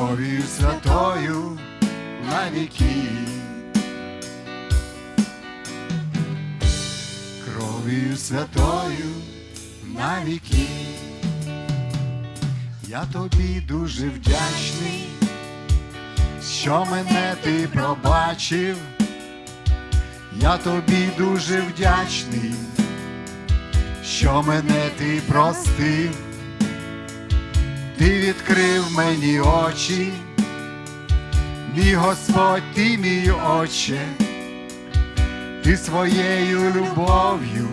кров'ю святою на віки. Кров'ю святою на віки. Я тобі дуже вдячний, що мене ти пробачив. Я тобі дуже вдячний, що мене ти простив, ти відкрив мені очі, мій Господь, ти мій Отче, ти своєю любов'ю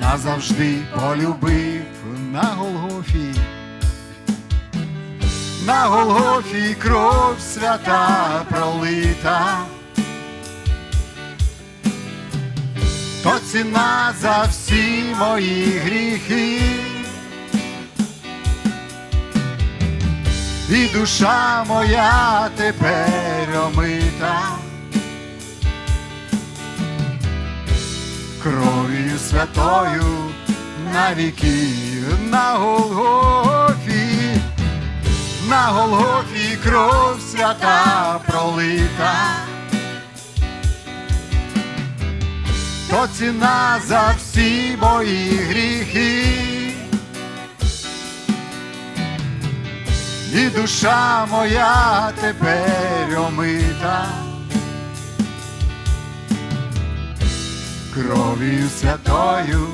назавжди полюбив на Голгофі. На Голгофі кров свята пролита. то ціна за всі мої гріхи. І душа моя тепер омита. Кров'ю святою на віки, на Голгофі, на Голгофі кров свята пролита. то ціна за всі мої гріхи. І душа моя тепер омита. Кров'ю святою